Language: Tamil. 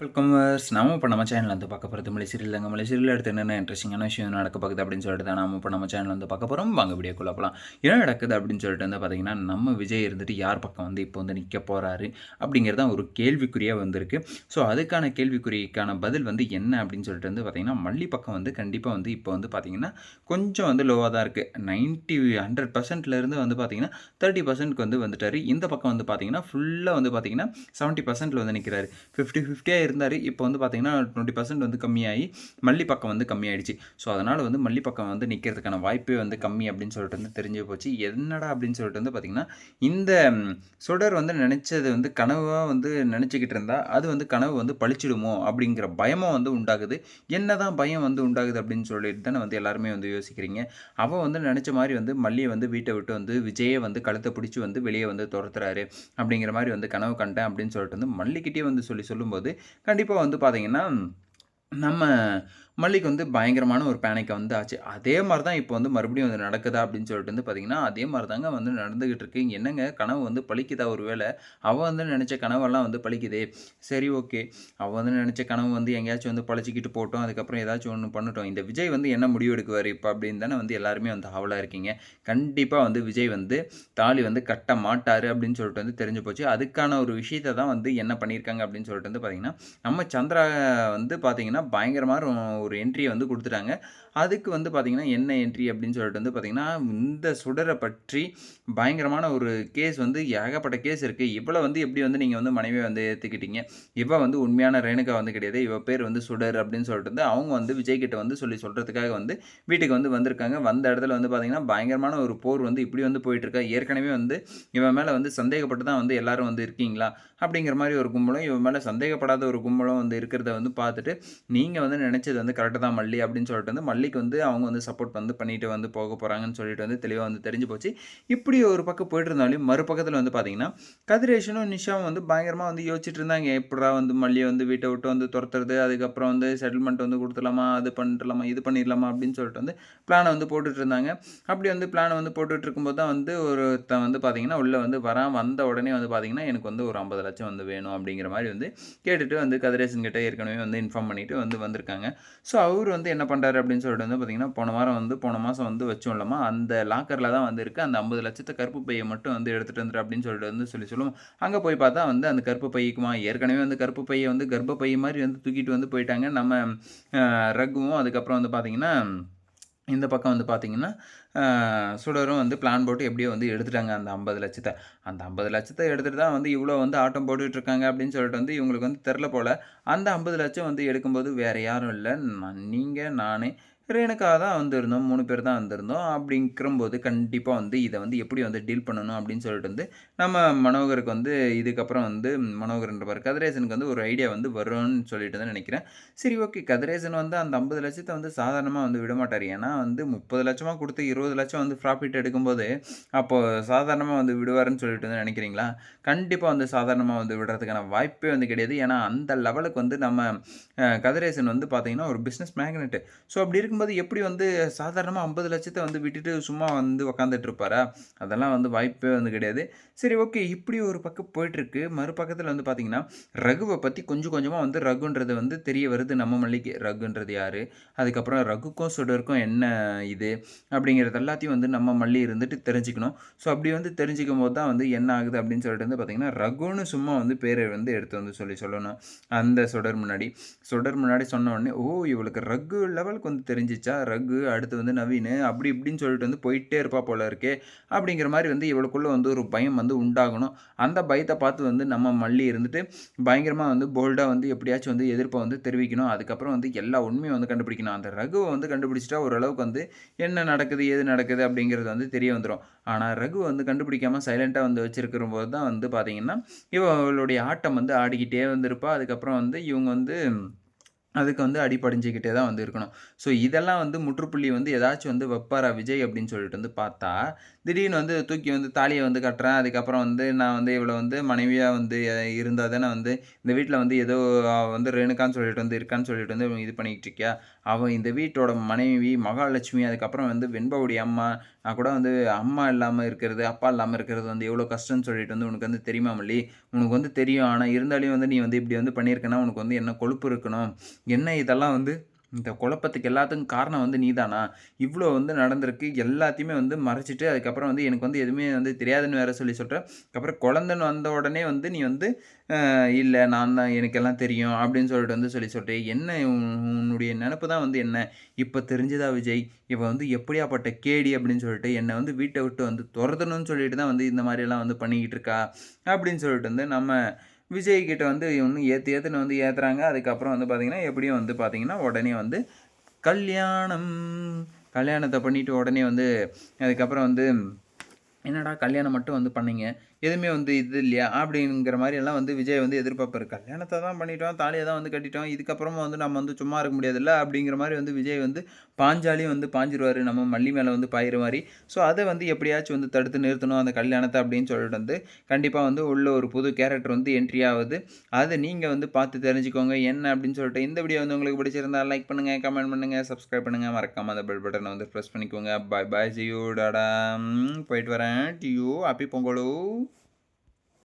வெல்கம் வர்ஸ் நாம இப்போ நம்ம சேனல் வந்து பார்க்க போகிறது மலை இல்லைங்க மலை சீரியல் அடுத்து என்னென்ன இன்ட்ரெஸ்டிங்கான விஷயம் நடக்க பார்க்குது அப்படின்னு சொல்லிட்டு தான் நாம இப்போ நம்ம சேனல் வந்து பார்க்க போகிறோம் வாங்க வீடியோக்குள்ள போகலாம் என்ன நடக்குது அப்படின்னு சொல்லிட்டு வந்து பார்த்தீங்கன்னா நம்ம விஜய் இருந்துட்டு யார் பக்கம் வந்து இப்போ வந்து நிற்க போகிறாரு அப்படிங்கிறது தான் ஒரு கேள்விக்குறியாக வந்திருக்கு. ஸோ அதுக்கான கேள்விக்குறிக்கான பதில் வந்து என்ன அப்படின்னு சொல்லிட்டு வந்து பார்த்தீங்கன்னா மல்லி பக்கம் வந்து கண்டிப்பாக வந்து இப்போ வந்து பார்த்தீங்கன்னா கொஞ்சம் வந்து லோவாக தான் இருக்குது நைன்ட்டி ஹண்ட்ரட் பர்சன்ட்லேருந்து வந்து பார்த்தீங்கன்னா தேர்ட்டி பர்சன்ட்க்கு வந்து வந்துட்டார். இந்த பக்கம் வந்து பார்த்தீங்கன்னா ஃபுல்லாக வந்து பார்த்தீங்கன்னா செவன்ட்டி பர்சன்ட்டில் வந்து நிற்கிறாரு ஃபிஃப்டி ஃபிஃப்டியாக இருந்தார். இப்போ வந்து பார்த்தீங்கன்னா டுவெண்ட்டி பர்சன்ட் வந்து கம்மியாகி மல்லி பக்கம் வந்து கம்மியாயிடுச்சு. ஸோ அதனால் வந்து மல்லி பக்கம் வந்து நிற்கிறதுக்கான வாய்ப்பே வந்து கம்மி அப்படின்னு சொல்லிட்டு வந்து தெரிஞ்சு போச்சு. என்னடா அப்படின்னு சொல்லிட்டு வந்து பார்த்திங்கன்னா இந்த சுடர் வந்து நினச்சது வந்து கனவாக வந்து நினச்சிக்கிட்டு இருந்தால் அது வந்து கனவு வந்து பழிச்சிடுமோ அப்படிங்கிற பயமும் வந்து உண்டாகுது. என்ன தான் பயம் வந்து உண்டாகுது அப்படின்னு சொல்லிட்டு தானே வந்து எல்லாருமே வந்து யோசிக்கிறீங்க. அவள் வந்து நினச்ச மாதிரி வந்து மல்லியை வந்து வீட்டை விட்டு வந்து விஜயை வந்து கழுத்தை பிடிச்சி வந்து வெளியே வந்து துரத்துறாரு. அப்படிங்கிற மாதிரி வந்து கனவு கண்டேன் அப்படின்னு சொல்லிட்டு வந்து மல்லிக்கிட்டே வந்து சொல்லி சொல்லும்போது கண்டிப்பாக வந்து பார்த்தீங்கன்னா நம்ம மல்லிக்கு வந்து பயங்கரமான ஒரு பேனிக்கை வந்து ஆச்சு அதே மாதிரி தான் இப்போ வந்து மறுபடியும் வந்து நடக்குதா அப்படின்னு சொல்லிட்டு வந்து பார்த்திங்கன்னா அதே மாதிரி தாங்க வந்து நடந்துக்கிட்டு இருக்கு. என்னங்க கனவு வந்து பழிக்குதா ஒரு வேளை? அவள் வந்து நினச்ச கனவெல்லாம் வந்து பழிக்குதே. சரி ஓகே. அவள் வந்து நினச்ச கனவு வந்து எங்கேயாச்சும் வந்து பழிச்சிக்கிட்டு போட்டோம். அதுக்கப்புறம் ஏதாச்சும் ஒன்று பண்ணிட்டோம். இந்த விஜய் வந்து என்ன முடிவு எடுக்குவார் இப்போ அப்படின்னு தானே வந்து எல்லாருமே வந்து ஆவலாக இருக்கீங்க. கண்டிப்பாக வந்து விஜய் வந்து தாலி வந்து கட்ட மாட்டார் அப்படின்னு சொல்லிட்டு வந்து தெரிஞ்சு போச்சு. அதுக்கான ஒரு விஷயத்தை தான் வந்து என்ன பண்ணியிருக்காங்க அப்படின்னு சொல்லிட்டு வந்து பார்த்திங்கன்னா நம்ம சந்திரா வந்து பார்த்திங்கன்னா பயங்கரமாக ஒரு என்ட்ரியை வந்து கொடுத்துட்டாங்க. அதுக்கு வந்து பார்த்திங்கன்னா என்ன என்ட்ரி அப்படின்னு சொல்லிட்டு வந்து பார்த்திங்கன்னா இந்த சுடரை பற்றி பயங்கரமான ஒரு கேஸ் வந்து ஏகப்பட்ட கேஸ் இருக்குது இவ்வளோ வந்து எப்படி வந்து நீங்கள் வந்து மனைவியை வந்து ஏற்றுக்கிட்டீங்க இவள் வந்து உண்மையான ரேணுகா வந்து கிடையாது. இவள் பேர் வந்து சுடர் அப்படின்னு சொல்லிட்டு வந்து அவங்க வந்து விஜய் கிட்ட வந்து சொல்லி சொல்கிறதுக்காக வந்து வீட்டுக்கு வந்து வந்திருக்காங்க. வந்த இடத்துல வந்து பார்த்திங்கன்னா பயங்கரமான ஒரு போர் வந்து இப்படி வந்து போயிட்டுருக்கா. ஏற்கனவே வந்து இவன் மேலே வந்து சந்தேகப்பட்டு தான் வந்து எல்லாரும் வந்து இருக்கீங்களா? அப்படிங்கிற மாதிரி ஒரு கும்பலும் இவன் மேலே சந்தேகப்படாத ஒரு கும்பலும் வந்து இருக்கிறத வந்து பார்த்துட்டு நீங்கள் வந்து நினச்சது வந்து கரெக்டாக தான் மல்லி அப்படின்னு சொல்லிட்டு வந்து மல்லிக்கு வந்து அவங்க வந்து சப்போர்ட் வந்து பண்ணிட்டு வந்து போக போகிறாங்கன்னு சொல்லிட்டு வந்து தெளிவாக வந்து தெரிஞ்சு போச்சு. இப்படி ஒரு பக்கம் போயிட்டு இருந்தாலும் மறுபக்கத்தில் வந்து பார்த்தீங்கன்னா கதிரேஷனும் நிஷாவும் வந்து பயங்கரமாக வந்து யோசிச்சுட்டு இருந்தாங்க. எப்படா வந்து மல்லியை வந்து வீட்டை விட்டு வந்து துரத்துறது அதுக்கப்புறம் வந்து செட்டில்மெண்ட் வந்து கொடுத்துடலாமா அது பண்ணிடலாமா இது பண்ணிடலாமா அப்படின்னு சொல்லிட்டு வந்து பிளானை வந்து போட்டுட்டு இருந்தாங்க. அப்படி வந்து பிளானை வந்து போட்டுட்டு இருக்கும்போது தான் வந்து ஒருத்தன் வந்து பார்த்தீங்கன்னா உள்ளே வந்து வரான். வந்த உடனே வந்து பார்த்தீங்கன்னா எனக்கு வந்து ஒரு ஐம்பது லட்சம் வந்து வேணும் அப்படிங்கிற மாதிரி வந்து கேட்டுட்டு வந்து கதிரேசன் கிட்ட ஏற்கனவே வந்து இன்ஃபார்ம் பண்ணிட்டு வந்து வந்திருக்காங்க. ஸோ அவர் வந்து என்ன பண்ணுறாரு அப்படின்னு சொல்லிட்டு வந்து பார்த்தீங்கன்னா போன வாரம் வந்து போன மாதம் வந்து வச்சோம் இல்லாமல் அந்த லாக்கரில் தான் வந்து இருக்குது அந்த ஐம்பது லட்சத்தை கருப்பு பையை மட்டும் வந்து எடுத்துகிட்டு வந்துரு அப்படின்னு சொல்லிட்டு வந்து சொல்லி சொல்லுவோம் அங்கே போய் பார்த்தா வந்து அந்த கருப்பு பைக்குமா ஏற்கனவே வந்து கருப்பு பையை வந்து கர்ப்ப பை மாதிரி வந்து தூக்கிட்டு வந்து போயிட்டாங்க. நம்ம ரகுவும் அதுக்கப்புறம் வந்து பார்த்திங்கன்னா இந்த பக்கம் வந்து பார்த்திங்கன்னா சுடரும் வந்து பிளான் போட்டு எப்படியோ வந்து எடுத்துட்டாங்க அந்த ஐம்பது லட்சத்தை. அந்த ஐம்பது லட்சத்தை எடுத்துகிட்டு தான் வந்து இவ்வளோ வந்து ஆட்டம் போட்டுட்ருக்காங்க அப்படின்னு சொல்லிட்டு வந்து இவங்களுக்கு வந்து தெரில போல். அந்த ஐம்பது லட்சம் வந்து எடுக்கும்போது வேறு யாரும் இல்லை. நீங்கள் நானே ரேணுக்காக தான் வந்திருந்தோம். மூணு பேர் தான் வந்திருந்தோம். அப்படிங்கிறம்போது கண்டிப்பாக வந்து இதை வந்து எப்படி வந்து டீல் பண்ணணும் அப்படின்னு சொல்லிட்டு வந்து நம்ம மனோகருக்கு வந்து இதுக்கப்புறம் வந்து மனோகர்ன்றவர் கதிரேசனுக்கு வந்து ஒரு ஐடியா வந்து வரும்னு சொல்லிட்டு தான் நினைக்கிறேன். சரி ஓகே கதிரேசன் வந்து அந்த ஐம்பது லட்சத்தை வந்து சாதாரணமாக வந்து விட மாட்டார். ஏன்னா வந்து முப்பது லட்சமாக கொடுத்து இருபது லட்சம் வந்து ப்ராஃபிட் எடுக்கும்போது அப்போது சாதாரணமாக வந்து விடுவாருன்னு சொல்லிட்டு வந்து நினைக்கிறீங்களா? கண்டிப்பாக வந்து சாதாரணமாக வந்து விடுறதுக்கான வாய்ப்பே வந்து கிடையாது. ஏன்னா அந்த லெவலுக்கு வந்து நம்ம கதிரேசன் வந்து பார்த்திங்கன்னா ஒரு பிஸ்னஸ் மேக்னெட்டு ஸோ அப்படி இருக்கும் இருக்கும்போது எப்படி வந்து சாதாரணமாக ஐம்பது லட்சத்தை வந்து விட்டுட்டு சும்மா வந்து உக்காந்துட்டு இருப்பாரா? அதெல்லாம் வந்து வாய்ப்பே வந்து கிடையாது. சரி ஓகே. இப்படி ஒரு பக்கம் போயிட்டுருக்கு. மறுபக்கத்தில் வந்து பார்த்திங்கன்னா ரகுவை பற்றி கொஞ்சம் கொஞ்சமாக வந்து ரகுன்றது வந்து தெரிய வருது. நம்ம மல்லிக்கு ரகுன்றது யார்? அதுக்கப்புறம் ரகுக்கும் சுடருக்கும் என்ன இது? அப்படிங்கிறது எல்லாத்தையும் வந்து நம்ம மல்லி இருந்துட்டு தெரிஞ்சுக்கணும். ஸோ அப்படி வந்து தெரிஞ்சுக்கும் போது தான் வந்து என்ன ஆகுது அப்படின்னு சொல்லிட்டு வந்து பார்த்திங்கன்னா ரகுன்னு சும்மா வந்து பேரை வந்து எடுத்து வந்து சொல்லி சொல்லணும். அந்த சுடர் முன்னாடி. சுடர் முன்னாடி சொன்ன உடனே ஓ இவளுக்கு ரகு லெவலுக்கு வந்து தெரிஞ்சு தெரிஞ்சிச்சா ரகு அடுத்து வந்து நவீன் அப்படி இப்படின்னு சொல்லிட்டு வந்து போயிட்டே இருப்பா போல இருக்கே. அப்படிங்கிற மாதிரி வந்து இவளுக்குள்ளே வந்து ஒரு பயம் வந்து உண்டாகணும். அந்த பயத்தை பார்த்து வந்து நம்ம மல்லி இருந்துட்டு பயங்கரமாக வந்து போல்டாக வந்து எப்படியாச்சும் வந்து எதிர்ப்பை வந்து தெரிவிக்கணும். அதுக்கப்புறம் வந்து எல்லா உண்மையும் வந்து கண்டுபிடிக்கணும். அந்த ரகுவை வந்து கண்டுபிடிச்சிட்டா ஓரளவுக்கு வந்து என்ன நடக்குது ஏது நடக்குது அப்படிங்கிறது வந்து தெரிய வந்துடும் ஆனால் ரகு வந்து கண்டுபிடிக்காமல் சைலண்ட்டாக வந்து வச்சிருக்கிற போது தான் வந்து பார்த்தீங்கன்னா இவளுடைய ஆட்டம் வந்து ஆடிக்கிட்டே வந்திருப்பா. அதுக்கப்புறம் வந்து இவங்க வந்து அதுக்கு வந்து அடிப்படைஞ்சிக்கிட்டே தான் வந்து இருக்கணும். ஸோ இதெல்லாம் வந்து முற்றுப்புள்ளி வந்து ஏதாச்சும் வந்து வைப்பாரா விஜய் அப்படின்னு சொல்லிட்டு வந்து பார்த்தா திடீர்னு வந்து தூக்கி வந்து தாலியை வந்து கட்டுறேன் அதுக்கப்புறம் வந்து நான் வந்து இவ்வளோ வந்து மனைவியாக வந்து இருந்தால் தானே வந்து இந்த வீட்டில் வந்து ஏதோ வந்து ரேணுக்கான்னு சொல்லிட்டு வந்து இருக்கான்னு சொல்லிட்டு வந்து இது பண்ணிக்கிட்டு இருக்கியா? அவன் இந்த வீட்டோட மனைவி மகாலட்சுமி அதுக்கப்புறம் வந்து வெண்பவுடைய அம்மா நான் கூட வந்து அம்மா இல்லாமல் இருக்கிறது அப்பா இல்லாமல் இருக்கிறது வந்து எவ்வளோ கஷ்டம்னு சொல்லிட்டு வந்து உனக்கு வந்து தெரியுமா மல்லி? உனக்கு வந்து தெரியும். ஆனால் இருந்தாலும் வந்து நீ வந்து இப்படி வந்து பண்ணியிருக்கனா உனக்கு வந்து என்ன கொழுப்பு இருக்கணும்? என்ன இதெல்லாம் வந்து இந்த குழப்பத்துக்கு எல்லாத்துக்கும் காரணம் வந்து நீதானா? இவ்வளோ வந்து நடந்திருக்கு. எல்லாத்தையுமே வந்து மறைச்சிட்டு அதுக்கப்புறம் வந்து எனக்கு வந்து எதுவுமே வந்து தெரியாதுன்னு வேற சொல்லி சொல்கிற அதுக்கப்புறம் குழந்தைன்னு வந்த உடனே வந்து நீ வந்து இல்லை நான் தான் எனக்கு எல்லாம் தெரியும் அப்படின்னு சொல்லிட்டு வந்து சொல்லி சொல்லிட்டு என்ன உன்- உன்னுடைய நினப்பு தான் வந்து என்ன? இப்போ தெரிஞ்சுதா விஜய்? இவன் வந்து எப்படியாப்பட்ட கேடி அப்படின்னு சொல்லிட்டு என்னை வந்து வீட்டை விட்டு வந்து துரத்தணும்னு சொல்லிட்டு தான் வந்து இந்த மாதிரியெல்லாம் வந்து பண்ணிக்கிட்டு இருக்கா? அப்படின்னு சொல்லிட்டு வந்து நம்ம விஜய் கிட்ட வந்து இன்னும் ஏற்று ஏற்றுன்னு வந்து ஏற்றுறாங்க அதுக்கப்புறம் வந்து பார்த்திங்கன்னா எப்படியும் வந்து பார்த்திங்கன்னா உடனே வந்து கல்யாணம். கல்யாணத்தை பண்ணிவிட்டு உடனே வந்து அதுக்கப்புறம் வந்து என்னடா கல்யாணம் மட்டும் வந்து பண்ணிங்க? எதுவுமே வந்து இது இல்லையா? அப்படிங்கிற மாதிரி எல்லாம் வந்து விஜய் வந்து எதிர்பார்ப்பாரு கல்யாணத்தை தான் பண்ணிட்டோம் தாலியை தான் வந்து கட்டிட்டோம். இதுக்கப்புறமா வந்து நம்ம வந்து சும்மா இருக்க முடியாதுல்ல? அப்படிங்கிற மாதிரி வந்து விஜய் வந்து பாஞ்சாலியும் வந்து பாஞ்சிருவார். நம்ம மல்லி மேலே வந்து பாயிற மாதிரி. ஸோ அதை வந்து எப்படியாச்சும் வந்து தடுத்து நிறுத்தணும் அந்த கல்யாணத்தை அப்படின்னு சொல்லிட்டு வந்து கண்டிப்பாக வந்து உள்ள ஒரு புது கேரக்டர் வந்து என்ட்ரி ஆகுது. அதை நீங்கள் வந்து பார்த்து தெரிஞ்சுக்கோங்க. என்ன அப்படின்னு சொல்லிட்டு இந்த வீடியோ வந்து உங்களுக்கு பிடிச்சிருந்தா லைக் பண்ணுங்கள் கமெண்ட் பண்ணுங்கள் சப்ஸ்கிரைப் பண்ணுங்கள் மறக்காமல் அந்த பெல் பட்டனை வந்து ப்ரெஸ் பண்ணிக்கோங்க. பாய் பாய் ஜியூ டாடா. போயிட்டு வரேன். டியூ அப்பி பொங்கலோ